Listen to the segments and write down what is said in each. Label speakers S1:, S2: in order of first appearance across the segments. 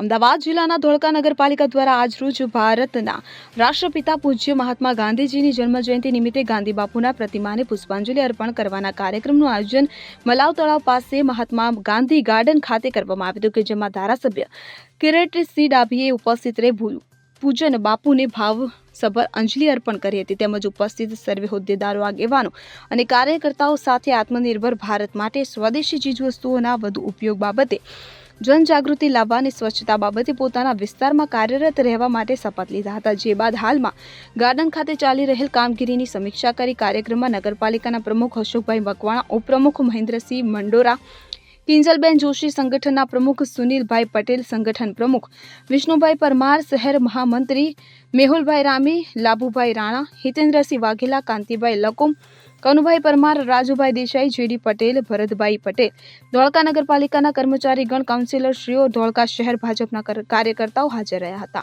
S1: અમદાવાદ જિલ્લાના ધોળકા નગરપાલિકા દ્વારા આજરોજ ભારતના રાષ્ટ્રપિતા પૂજ્ય મહાત્મા ગાંધીજીની જન્મજયંતિ નિમિત્તે ગાંધી બાપુના પ્રતિમાને પુષ્પાંજલિ અર્પણ કરવાના કાર્યક્રમનું આયોજન મલાવ તળાવ પાસે મહાત્મા ગાંધી ગાર્ડન ખાતે કરવામાં આવ્યું હતું કે જેમાં ધારાસભ્ય કિરીટસિંહ ડાભીએ ઉપસ્થિત રહી પૂજન બાપુને ભાવસભર અંજલિ અર્પણ કરી હતી. તેમજ ઉપસ્થિત સર્વે હોદ્દેદારો, આગેવાનો અને કાર્યકર્તાઓ સાથે આત્મનિર્ભર ભારત માટે સ્વદેશી ચીજવસ્તુઓના વધુ ઉપયોગ બાબતે જનજાગૃતિ લાવવા સ્વચ્છતા બાબતે પોતાના વિસ્તારમાં કાર્યરત રહેવા માટે શપથ લીધા હતા. જે બાદ હાલમાં ગાર્ડન ખાતે ચાલી રહેલ કામગીરીની સમીક્ષા કરી કાર્યક્રમમાં નગરપાલિકાના પ્રમુખ અશોકભાઈ મકવાણા, ઉપપ્રમુખ મહેન્દ્રસિંહ મંડોરા, કિંજલબેન જોશી સંગઠનના પ્રમુખ સુનિલભાઈ પટેલ, સંગઠન પ્રમુખ વિષ્ણુભાઈ પરમાર, શહેર મહામંત્રી મેહુલભાઈ રામી, લાભુભાઈ રાણા, હિતેન્દ્રસિંહ વાઘેલા, કાંતિભાઈ લકુમ કનુભાઈ પરમાર, રાજુભાઈ દેસાઈ, જેડી પટેલ, ભરતભાઈ પટેલ. ધોળકા નગરપાલિકાના કર્મચારીગણ, કાઉન્સિલરશ્રીઓ, ધોળકા શહેર ભાજપના કાર્યકર્તાઓ હાજર રહ્યા હતા.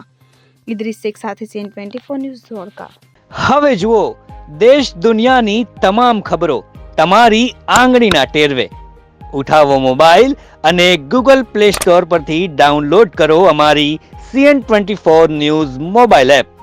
S1: ઇદ્રીસ શેખ સાથે CN twenty four news Dholka.
S2: હવે જુઓ, દેશ દુનિયાની તમામ ખબરો તમારી આંગળીના ટેરવે. ઉઠાવો મોબાઈલ અને ગૂગલ પ્લે સ્ટોર પરથી ડાઉનલોડ કરો અમારી CN twenty four news mobile app.